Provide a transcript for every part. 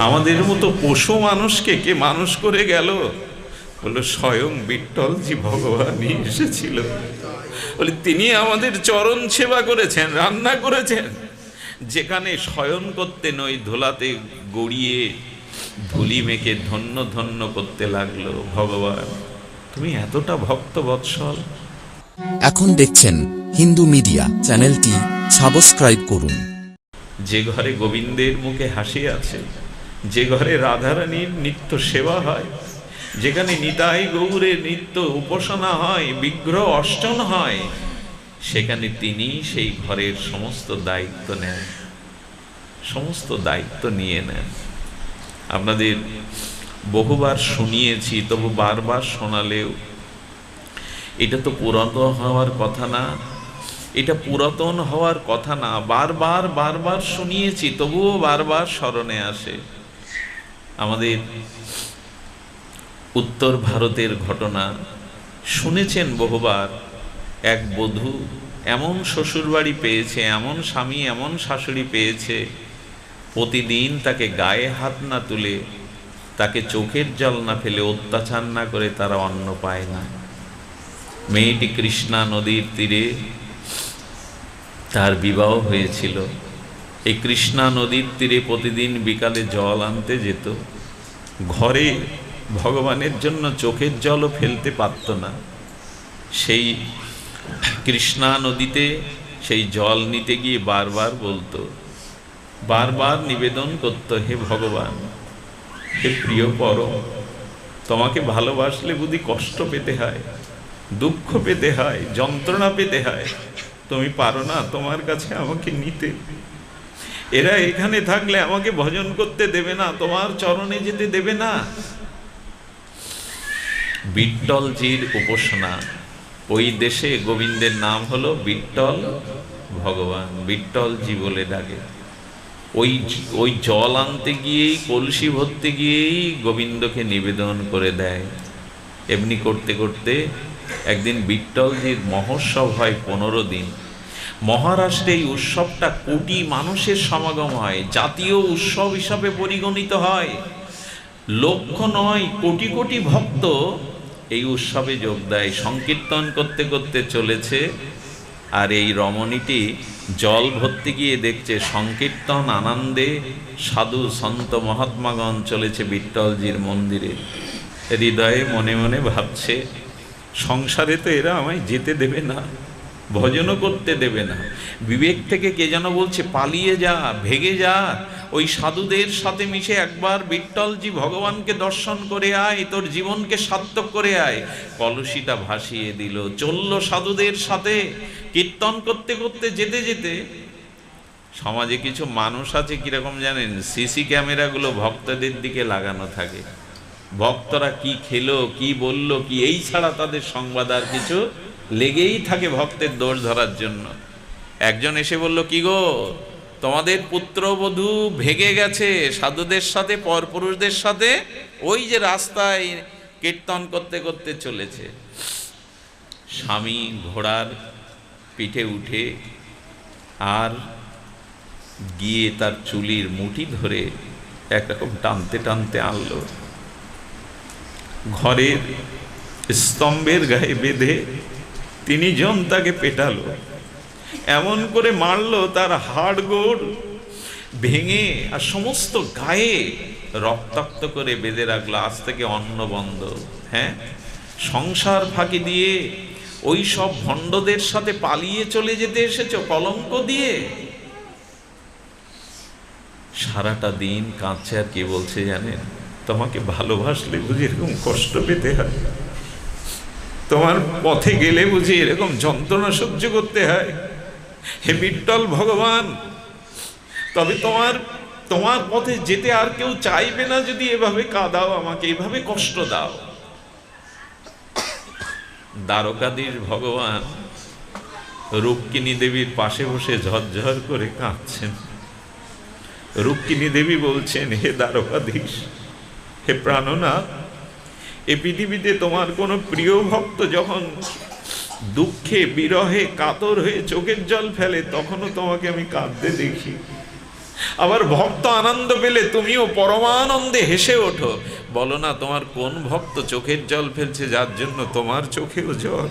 আমাদের মতো পশু মানুষকে কে মানুষ করে গেল? বলল স্বয়ং বিঠ্ঠলজি ভগবানই এসেছিল। বলে তিনি আমাদের চরণ সেবা করেছেন রান্না করেছেন। যেখানে শয়ন করতেন ওই ধোলাতে গড়িয়ে ধুলি মেখে ধন্য ধন্য করতে লাগল ভগবান। তুমি এতটা ভক্ত বৎসল। এখন দেখছেন হিন্দু মিডিয়া চ্যানেলটি সাবস্ক্রাইব করুন। যে ঘরে গোবিন্দের মুখে হাসি আছে যে ঘরে রাধারানীর নিত্য সেবা হয়, যেখানে নিতাই গৌরের নিত্য উপাসনা হয়, বিগ্রহ অষ্টন হয়, সেখানে তিনি সেই ঘরের সমস্ত দায়িত্ব নেন। সমস্ত দায়িত্ব নিয়ে নেন। আপনাদের বহুবার শুনিয়েছি, তবু বারবার শোনালেও। এটা তো পুরাতন হওয়ার কথা না। এটা পুরাতন হওয়ার কথা না। বারবার বারবার শুনিয়েছি, তবুও বারবার স্মরণে আসে। আমাদের উত্তর ভারতের ঘটনা শুনেছেন বহুবার। এক বধূ এমন শ্বশুরবাড়ি পেয়েছে, এমন স্বামী, এমন শাশুড়ি পেয়েছে। প্রতিদিন তাকে গায়ে হাত না তুলে, তাকে চোখের জল না ফেলে অত্যাচার না করে তারা অন্ন পায় না। মেয়েটি কৃষ্ণা নদীর তীরে তার বিবাহ হয়েছিল। এই কৃষ্ণা নদীর তীরে প্রতিদিন বিকালে জল আনতে যেত। ঘরে ভগবানের জন্য চোখের জলও ফেলতে পারত না। সেই কৃষ্ণা নদীতে সেই জল নিতে গিয়ে বারবার বলতো, বারবার নিবেদন করতো, হে ভগবান, হে প্রিয় পরম, তোমাকে ভালোবাসলে বুঝি কষ্ট পেতে হয়, দুঃখ পেতে হয়, যন্ত্রণা পেতে হয়। তুমি পারো না তোমার কাছে আমাকে নিতে। এরা এখানে থাকলে আমাকে ভজন করতে দেবে না, তোমার চরণে যেতে দেবে না। বিট্টলজির উপাসনা। ওই দেশে গোবিন্দের নাম হলো বিট্টল ভগবান, বিট্টলজি বলে ডাকে। ওই ওই জল আনতে গিয়েই, কলসি ভরতে গিয়েই গোবিন্দকে নিবেদন করে দেয়। এমনি করতে করতে একদিন বিট্টলজির মহোৎসব হয় পনেরো দিন। মহারাষ্ট্রে এই উৎসবটা কোটি মানুষের সমাগম হয়, জাতীয় উৎসব হিসাবে পরিগণিত হয়। লক্ষ নয়, কোটি কোটি ভক্ত এই উৎসবে যোগ দেয়, সংকীর্তন করতে করতে চলেছে। আর এই রমণীটি জল ভর্তি গিয়ে দেখছে, সংকীর্তন আনন্দে সাধু সন্ত মহাত্মাগণ চলেছে বিট্টলজির মন্দিরে। হৃদয়ে মনে মনে ভাবছে, সংসারে তো এরা আমায় যেতে দেবে না। ভজনও করতে দেবে না। বিবেক থেকে কে যেন বলছে, পালিয়ে যা, ভেগে যা। ওই সাধুদের সাথে মিশে একবার বিট্টলজি ভগবানকে দর্শন করে আয়, তোর জীবনকে সার্থক করে আয়। কলসিটা ভাসিয়ে দিল, চলল সাধুদের সাথে। কীর্তন করতে করতে যেতে যেতে সমাজে কিছু মানুষ আছে কীরকম জানেন, সিসি ক্যামেরাগুলো ভক্তদের দিকে লাগানো থাকে। ভক্তরা কি খেলো, কি বলল, কি এই ছাড়া তাদের সংবাদ আর কিছু লেগেই থাকে ভক্তের দোষ ধরার জন্য। একজন এসে বলল, কি গো, তোমাদের পুত্রবধূ ভেগে গেছে, সাধুদের সাথে, পরপুরুষদের সাথে? ওই যে রাস্তায় কীর্তন করতে করতে চলেছে। স্বামী ঘোড়ার পিঠে উঠে আর গিয়ে তার চুলির মুঠি ধরে একরকম টানতে টানতে আনলো। ঘরের স্তম্ভের গায়ে বেঁধে তিনি জন তাকে পেটালো। এমন করে মারলো তার হাড় গোড় ভেঙে আর সমস্ত গায়ে রক্তাক্ত করে বেঁধে রাখল আজ থেকে অন্ন বন্ধ হ্যাঁ? সংসার ফাঁকি দিয়ে ওই সব ভণ্ডদের সাথে পালিয়ে চলে যেতে এসেছ, কলঙ্ক দিয়ে? সারাটা দিন কাঁদছে আর কে বলছে জানেন? তোমাকে ভালোবাসলে বুঝি এরকম কষ্ট পেতে হয়। তোমার পথে গেলে বুঝি এরকম যন্ত্রণা সহ্য করতে হয়? হে বিট্টল ভগবান, তবে তোমার তোমার পথে যেতে আর কেউ চাইবে না যদি এভাবে কাঁদাও আমাকে, এভাবে কষ্ট দাও। দ্বারকাধীশ ভগবান রুক্মিণী দেবীর পাশে বসে ঝরঝর করে কাঁদছেন। রুক্মিণী দেবী বলছেন, হে দ্বারকাধীশ, হে প্রাণনাথ এ পৃথিবীতে তোমার কোনো প্রিয় ভক্ত যখন দুঃখে, বিরহে, কাতর হয়ে চোখের জল ফেলে, তখনও তোমাকে আমি কাঁদতে দেখি। আবার ভক্ত আনন্দ পেলে তুমিও পরমানন্দে হেসে ওঠো। বলো না, তোমার কোন ভক্ত চোখের জল ফেলছে যার জন্য তোমার চোখেও জল?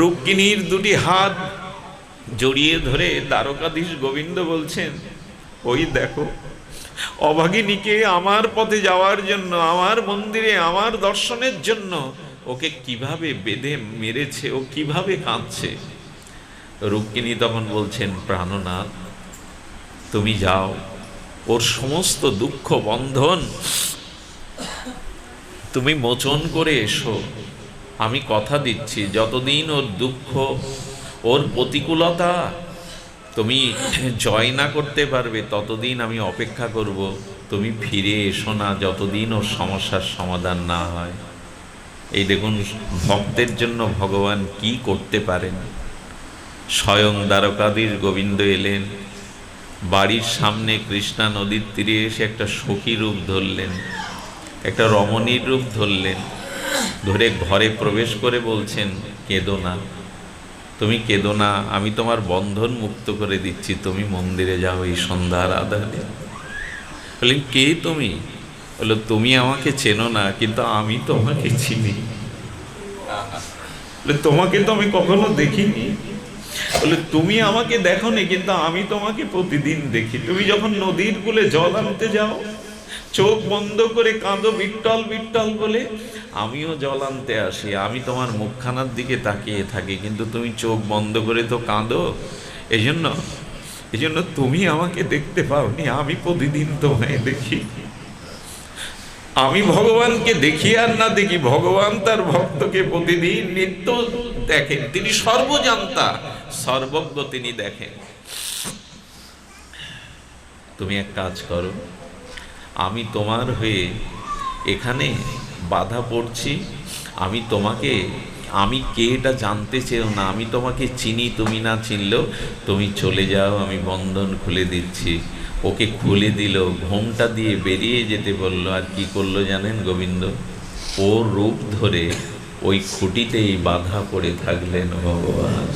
রুক্মিণীর দুটি হাত জড়িয়ে ধরে দ্বারকাধীশ গোবিন্দ বলছেন, ওই দেখো অভাগিনীকে আমার পথে যাওয়ার জন্য, আমার মন্দিরে, আমার দর্শনের জন্য। ওকে কীভাবে বেঁধে মেরেছে, ও কীভাবে কাঁদছে? রুক্মিণী তখন বলছেন, প্রাণনাথ, তুমি যাও। ওর সমস্ত দুঃখ, বন্ধন, তুমি মোচন করে এসো। আমি কথা দিচ্ছি, যতদিন ওর দুঃখ, ওর প্রতিকূলতা তুমি জয় না করতে পারবে, ততদিন আমি অপেক্ষা করব। তুমি ফিরে এসো না যতদিন ওর সমস্যার সমাধান না হয়। এই দেখুন, ভক্তের জন্য ভগবান কি করতে পারেন? স্বয়ং দ্বারকাধীশ গোবিন্দ এলেন। বাড়ির সামনে কৃষ্ণা নদীর তীরে এসে একটা সখী রূপ ধরলেন। একটা রমণীর রূপ ধরলেন। ধরে ঘরে প্রবেশ করে বলছেন, কেঁদো না। তুমি কেঁদো না, আমি তোমার বন্ধন মুক্ত করে দিচ্ছি, তুমি মন্দিরে যাও এই সন্ধ্যার আধারে। বললেন কে তুমি? বলল তুমি আমাকে চেনো না, কিন্তু আমি তোমাকে চিনি। তোমাকে তো আমি কখনো দেখিনি। বলে, তুমি আমাকে দেখোনি, কিন্তু আমি তোমাকে প্রতিদিন দেখি। তুমি যখন নদীর কূলে জল আনতে যাও চোখ বন্ধ করে কাঁদো, বিট্টল বিট্টল বলে, আমিও জল আনতে আসি, আমি তোমার মুখখানার দিকে তাকিয়ে থাকি, কিন্তু তুমি চোখ বন্ধ করে তো কাঁদো। এই জন্য এই জন্য তুমি আমাকে দেখতে পাওনি, আমি প্রতিদিন তোমায় দেখি। আমি ভগবানকে দেখি আর না দেখি, ভগবান তার ভক্তকে প্রতিদিন নিত্য দেখেন, তিনি সর্বজান্তা, সর্বজ্ঞ তিনি দেখেন। তুমি এক কাজ করো আমি তোমার হয়ে এখানে বাধা পড়ছি। আমি তোমাকে, আমি কে এটা জানতে চেও না। আমি তোমাকে চিনি, তুমি না চিনলেও তুমি চলে যাও, আমি বন্ধন খুলে দিচ্ছি। ওকে খুলে দিল, ঘোমটা দিয়ে বেরিয়ে যেতে বলল, আর কি করল জানেন গোবিন্দ? ওর রূপ ধরে ওই খুঁটিতেই বাধা পড়ে থাকলেন ভগবান।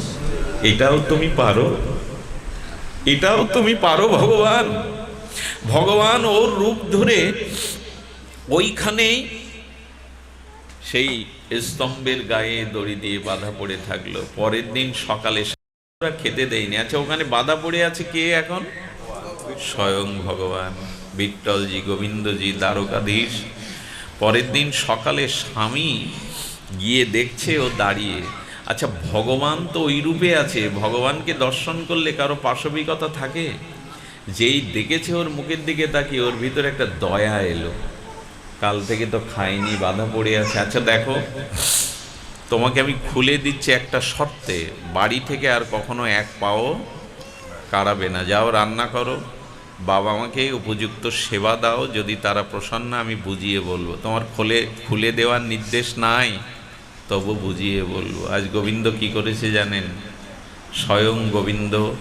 এটাও তুমি পারো? এটাও তুমি পারো ভগবান? ভগবান ওর রূপ ধরে ওইখানেই সেই স্তম্ভের গায়ে দড়ি দিয়ে বাধা পড়ে থাকল। পরের দিন সকালে খেতে দেয়নি। আচ্ছা ওখানে বাধা পড়ে আছে কে এখন? স্বয়ং ভগবান বিট্টলজি, গোবিন্দজি, দ্বারকাধীশ। পরের দিন সকালে স্বামী গিয়ে দেখছে ও দাঁড়িয়ে। আচ্ছা ভগবান তো ওই রূপে আছে। ভগবানকে দর্শন করলে কারও পাশবিকতা থাকে? যেই দেখেছে ওর মুখের দিকে তাকিয়ে ওর ভিতরে একটা দয়া এলো। কাল থেকে তো খাইনি, বাধা পড়ে আছে। আচ্ছা দেখো, তোমাকে আমি খুলে দিচ্ছি একটা শর্তে। বাড়ি থেকে আর কখনো এক পাও কাড়াবে না। যাও, রান্না করো। বাবা আমাকে উপযুক্ত সেবা দাও। যদি তারা প্রসন্ন, আমি বুঝিয়ে বলব। তোমার খুলে খুলে দেওয়ার নির্দেশ নাই, তবু বুঝিয়ে বলব। আজ গোবিন্দ কি করেছে জানেন? স্বয়ং গোবিন্দ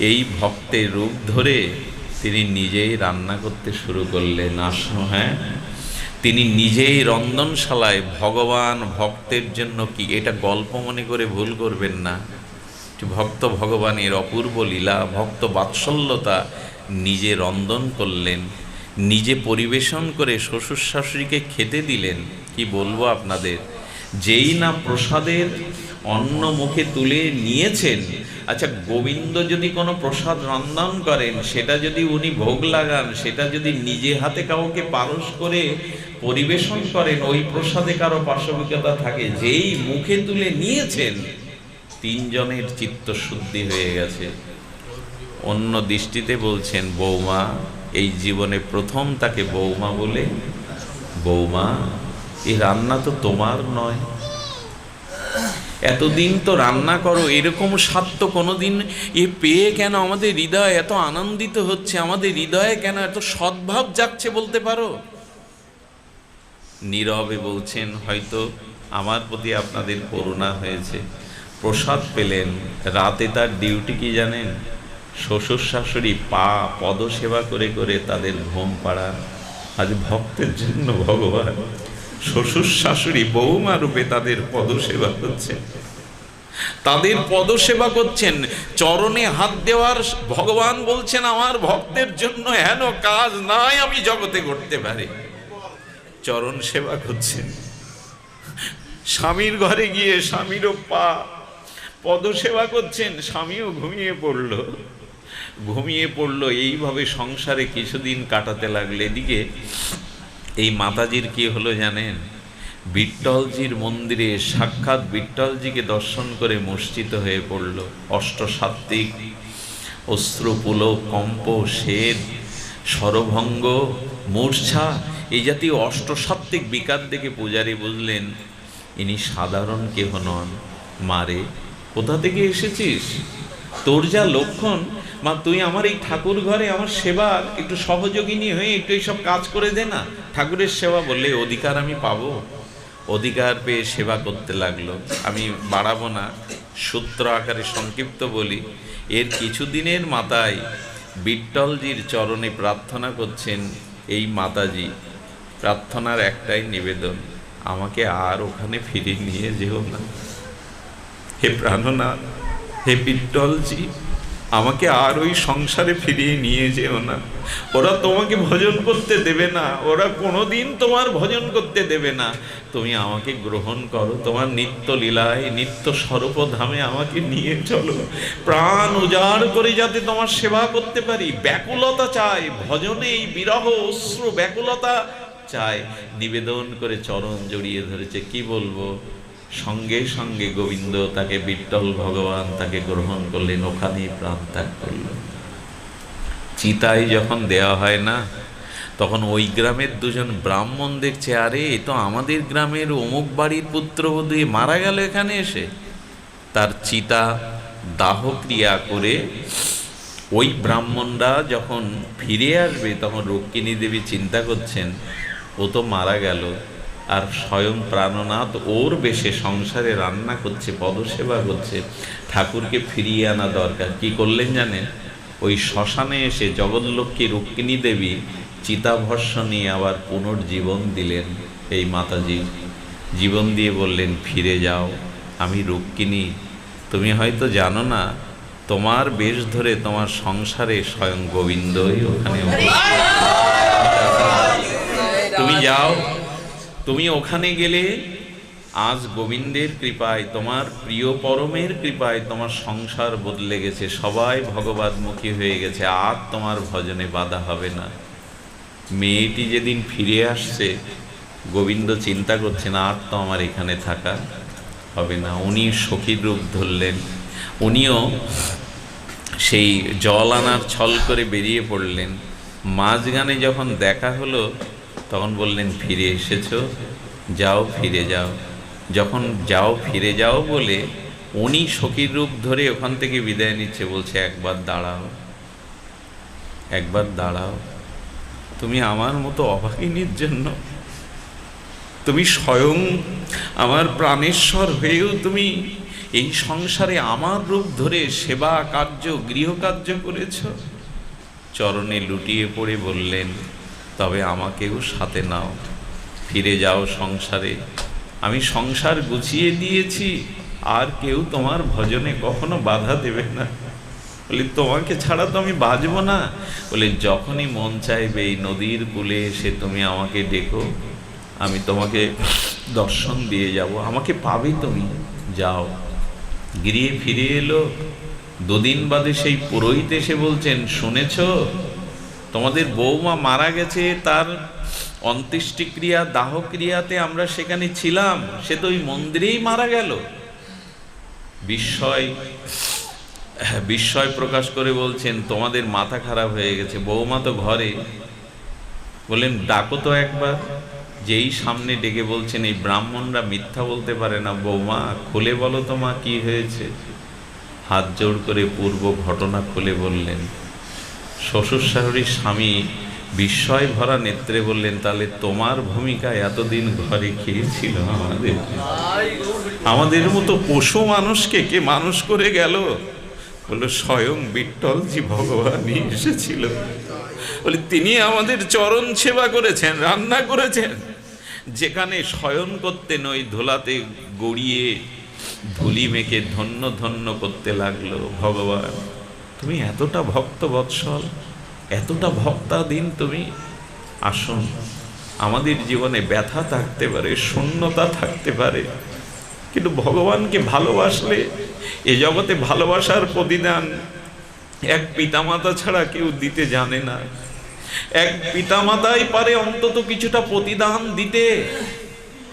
এই ভক্তের রূপ ধরে তিনি নিজেই রান্না করতে শুরু করলেন। আসো হ্যাঁ? তিনি নিজেই রন্ধনশালায় ভগবান ভক্তের জন্য কি, এটা গল্প মনে করে ভুল করবেন না। ভক্ত ভগবানের অপূর্ব লীলা, ভক্ত বাৎসল্যতা নিজে রন্ধন করলেন, নিজে পরিবেশন করে শ্বশুর শাশুড়িকে খেতে দিলেন। কি বলব আপনাদের? যেই না প্রসাদের অন্ন মুখে তুলে নিয়েছেন আচ্ছা গোবিন্দ যদি কোনো প্রসাদ রন্ধন করেন, সেটা যদি উনি ভোগ লাগান, সেটা যদি নিজে হাতে কাউকে পারস করে পরিবেশন করেন, ওই প্রসাদে কারও পাশবিকতা থাকে, যেই মুখে তুলে নিয়েছেন, তিনজনের চিত্ত শুদ্ধি হয়ে গেছে। অন্য দৃষ্টিতে বলছেন, বৌমা, এই জীবনে প্রথম তাকে বৌমা বলে, বৌমা এই রান্না তো তোমার নয়। এতদিন তো রান্না করো, এরকম স্বাদ তো কোনোদিন এ পেয়ে কেন? আমাদের হৃদয় এত আনন্দিত হচ্ছে, আমাদের হৃদয়ে কেন এত সদ্ভাব যাচ্ছে বলতে পারো? নীরবে বলছেন, হয়তো আমার প্রতি আপনাদের করুণা হয়েছে। প্রসাদ পেলেন, রাতে তার ডিউটি কি জানেন? শ্বশুর শাশুড়ি পা পদসেবা করে করে তাদের ঘুম পাড়ান। আজ ভক্তের জন্য ভগবান। শ্বশুর শাশুড়ি বৌমা রূপে তাদের পদসেবা হচ্ছে তাদের পদসেবা করছেন। চরণে হাত দেওয়ার ভগবান বলছেন, আমার ভক্তের জন্য হেন কাজ নাই, আমি জগতে করতে পারি। চরণ সেবা করছেন। স্বামীর ঘরে গিয়ে স্বামীরও পা পদসেবা করছেন। স্বামীও ঘুমিয়ে পড়ল। ঘুমিয়ে পড়ল। এইভাবে সংসারে কিছুদিন কাটাতে লাগল এদিকে এই মাতাজির কি হলো জানেন? বিট্টলজির মন্দিরে সাক্ষাৎ বিট্টলজিকে দর্শন করে মসজিদ হয়ে পড়ল অষ্টসাত্ত্বিক অশ্রুপুল, কম্প শেদ সরভঙ্গ, মূর্ছা, এই জাতীয় অষ্টসাত্ত্বিক বিকার দেখে পূজারী বুঝলেন ইনি সাধারণ কেহ নন। মারে, কোথা থেকে এসেছিস? তোর যা লক্ষণ মা, তুই আমার এই ঠাকুর ঘরে আমার সেবার একটু সহযোগিনী হয়ে একটু এইসব কাজ করে দে না। ঠাকুরের সেবা বললে, অধিকার আমি পাবো। অধিকার পেয়ে সেবা করতে লাগল। আমি বাড়াবো না। সূত্র আকারে সংক্ষিপ্ত বলি, এর কিছুদিনের মাথায় বিট্টলজির চরণে প্রার্থনা করছেন এই মাতাজি। প্রার্থনার একটাই নিবেদন, আমাকে আর ওখানে ফিরে নিয়ে যেও না। হে প্রাণনাথ, হে বিট্টলজি আমাকে আর ওই সংসারে ফিরিয়ে নিয়ে যেও না। ওরা তোমাকে ভজন করতে দেবে না। ওরা কোনোদিন তোমার ভজন করতে দেবে না। তুমি আমাকে গ্রহণ করো, তোমার নিত্য লীলায়, নিত্য স্বরূপধামে আমাকে নিয়ে চলো। প্রাণ উজাড় করে যাতে তোমার সেবা করতে পারি। ব্যাকুলতা চাই, ভজনে এই বিরহ অশ্রু ব্যাকুলতা চায় নিবেদন করে চরণ জড়িয়ে ধরেছে, কি বলব? সঙ্গে সঙ্গে গোবিন্দ তাকে বিট্টল ভগবান তাকে গ্রহণ করলেন, ওখানেই প্রাণ ত্যাগ করল। চিতায় যখন দেওয়া হয় না, তখন ওই গ্রামের দুজন ব্রাহ্মণ দেখছে, আরে, এ তো আমাদের গ্রামের অমুক বাড়ির পুত্রবধূ মারা গেল এখানে এসে। তার চিতা দাহ ক্রিয়া করে ওই ব্রাহ্মণরা যখন ফিরে আসবে, তখন রুক্মিণী দেবী চিন্তা করছেন, ও তো মারা গেল। আর স্বয়ং প্রাণনাথ ওর বেশে সংসারে রান্না করছে, পদসেবা করছে, ঠাকুরকে ফিরিয়ে আনা দরকার। কি করলেন জানেন? ওই শ্মশানে এসে জগৎলক্ষ্মী রুক্মিণী দেবী চিতাভস্য নিয়ে আবার পুনর্জীবন দিলেন এই মাতাজির জীবন দিয়ে বললেন, ফিরে যাও, আমি রুক্মিণী। তুমি হয়তো জানো না, তোমার বেশ ধরে তোমার সংসারে স্বয়ং গোবিন্দই ওখানে তুমি যাও তুমি ওখানে গেলে আজ গোবিন্দের কৃপায়, তোমার প্রিয় পরমের কৃপায় তোমার সংসার বদলে গেছে, সবাই ভগবাদমুখী হয়ে গেছে, আর তোমার ভজনে বাধা হবে না। মেয়েটি যেদিন ফিরে আসছে, গোবিন্দ চিন্তা করছেন, আর তো আমার এখানে থাকা হবে না। উনি সখীর রূপ ধরলেন, উনিও সেই জল আনার ছল করে বেরিয়ে পড়লেন। মাঝখানে যখন দেখা হলো তখন বললেন, ফিরে এসেছ? যাও, ফিরে যাও। যখন যাও, ফিরে যাও বলে উনি সখীর রূপ ধরে ওখান থেকে বিদায় নিচ্ছে, বলছে, একবার দাঁড়াও একবার দাঁড়াও। তুমি আমার মতো অভাগিনীর জন্য, তুমি স্বয়ং আমার প্রাণেশ্বর হয়েও তুমি এই সংসারে আমার রূপ ধরে সেবা কার্য, গৃহকার্য করেছ? চরণে লুটিয়ে পড়ে বললেন তবে আমাকেও সাথে নাও। ফিরে যাও সংসারে। আমি সংসার গুছিয়ে দিয়েছি, আর কেউ তোমার ভজনে কখনো বাধা দেবে না। বলি, তোমাকে ছাড়া তো আমি বাজবো না। বলে, যখনই মন চাইবে এই নদীর কূলে এসে তুমি আমাকে ডেকো। আমি তোমাকে দর্শন দিয়ে যাব। আমাকে পাবে তুমি। যাও। গিরিয়ে ফিরে এলো। দুদিন বাদে সেই পুরোহিত এসে বলছেন, শুনেছ? তোমাদের বৌমা মারা গেছে, তার অন্ত্যেষ্টিক্রিয়া, দাহক্রিয়াতে আমরা সেখানে ছিলাম, সে তো ওই মন্দিরেই মারা গেল। বিস্ময় বিস্ময় প্রকাশ করে বলছেন, তোমাদের মাথা খারাপ হয়ে গেছে বৌমা তো ঘরে। বললেন, ডাকো তো একবার। যেই সামনে ডেকে বলছেন, এই ব্রাহ্মণরা মিথ্যা বলতে পারে না বৌমা খুলে বলো তো মা, কি হয়েছে? হাত জোড় করে পূর্ব ঘটনা খুলে বললেন শ্বশুর শাশুড়ির স্বামী বিস্ময় ভরা নেত্রে বললেন, তাহলে তোমার ভূমিকা এতদিন ঘরে খেয়েছিল আমাদের? আমাদের মতো পশু মানুষকে কে মানুষ করে গেল? বলল, স্বয়ং বিট্টলজি ভগবানই এসেছিল। বলে, তিনি আমাদের চরণ সেবা করেছেন, রান্না করেছেন। যেখানে শয়ন করতেন ওই ধোলাতে গড়িয়ে ধুলি মেখে ধন্য ধন্য করতে লাগল ভগবান। তুমি এতটা ভক্ত বৎসল, এতটা ভক্তাধীন তুমি, আসুন, আমাদের জীবনে ব্যথা থাকতে পারে, শূন্যতা থাকতে পারে, কিন্তু ভগবানকে ভালোবাসলে এ জগতে ভালোবাসার প্রতিদান এক পিতামাতা ছাড়া কেউ দিতে জানে না। এক পিতামাতাই পারে অন্তত কিছুটা প্রতিদান দিতে।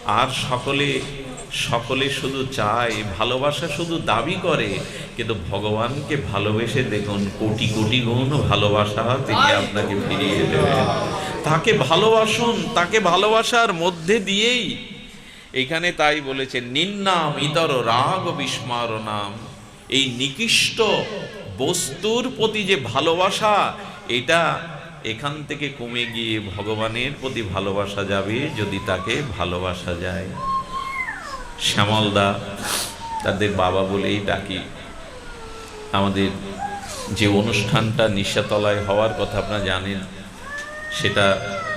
আর সকলে সকলে শুধু চায়, ভালোবাসা শুধু দাবি করে, কিন্তু ভগবানকে ভালোবেসে দেখুন, কোটি কোটি গুণ ভালোবাসা তিনি আপনাকে ফিরিয়ে দেবেন। তাকে ভালোবাসুন, তাকে ভালোবাসার মধ্যে দিয়েই। এখানে তাই বলেছে, নিন্নাম ইতর রাগ বিস্মার নাম এই নিকৃষ্ট বস্তুর প্রতি যে ভালোবাসা, এটা এখান থেকে কমে গিয়ে ভগবানের প্রতি ভালোবাসা যাবে যদি তাকে ভালোবাসা যায়। শ্যামলদা, তাদের বাবা বলেই ডাকি। আমাদের যে অনুষ্ঠানটা নিশাতলায় হওয়ার কথা আপনারা জানেন, সেটা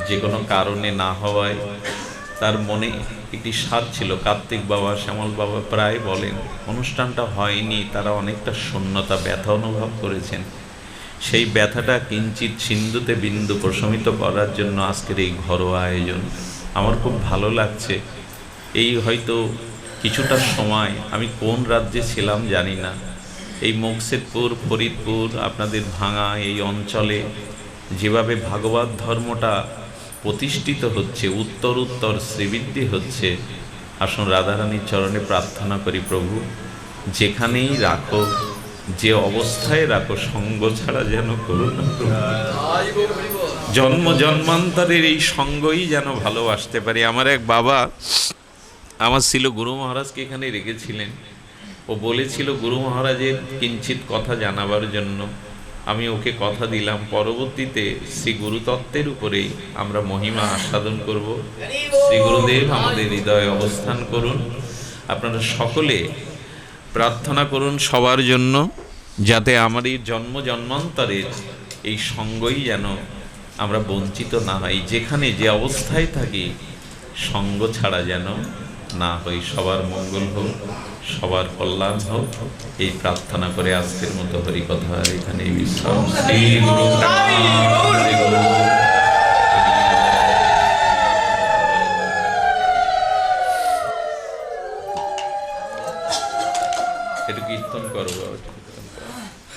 যে কোনো কারণে না হওয়ায় তার মনে একটি স্বাদ ছিল। কার্তিক বাবা, শ্যামল বাবা প্রায় বলেন, অনুষ্ঠানটা হয়নি, তারা অনেকটা শূন্যতা, ব্যথা অনুভব করেছেন। সেই ব্যথাটা কিঞ্চিত সিন্ধুতে বিন্দু প্রশমিত করার জন্য আজকের এই ঘরোয়া আয়োজন। আমার খুব ভালো লাগছে। এই হয়তো কিছুটা সময়, আমি কোন রাজ্যে ছিলাম জানি না। এই মুকসেদপুর ফরিদপুর, আপনাদের ভাঙা এই অঞ্চলে যেভাবে ভাগবত ধর্মটা প্রতিষ্ঠিত হচ্ছে, উত্তর উত্তর শ্রীবৃদ্ধি হচ্ছে, আসুন রাধারানীর চরণে প্রার্থনা করি প্রভু, যেখানেই রাখো, যে অবস্থায় রাখো, সঙ্গ ছাড়া যেন করুন জন্ম জন্মান্তরের এই সঙ্গই যেন ভালোবাসতে পারি। আমার এক বাবা আমার ছিল গুরু মহারাজকে এখানে রেখেছিলেন। ও বলেছিল, গুরু মহারাজের কিঞ্চিত কথা জানাবার জন্য আমি ওকে কথা দিলাম। পরবর্তীতে শ্রী গুরুতত্ত্বের উপরেই আমরা মহিমা আস্বাদন করব। শ্রী গুরুদেব আমাদের হৃদয়ে অবস্থান করুন। আপনারা সকলে প্রার্থনা করুন সবার জন্য, যাতে আমার এই জন্ম জন্মান্তরের এই সঙ্গই যেন আমরা বঞ্চিত না হই। যেখানে যে অবস্থায় থাকি, সঙ্গ ছাড়া যেন না হই সবার মঙ্গল হোক, সবার কল্যাণ হোক, এই প্রার্থনা করে আজকের মতো হরিকথা এখানে বিশ্রাম। শ্রী গুরু।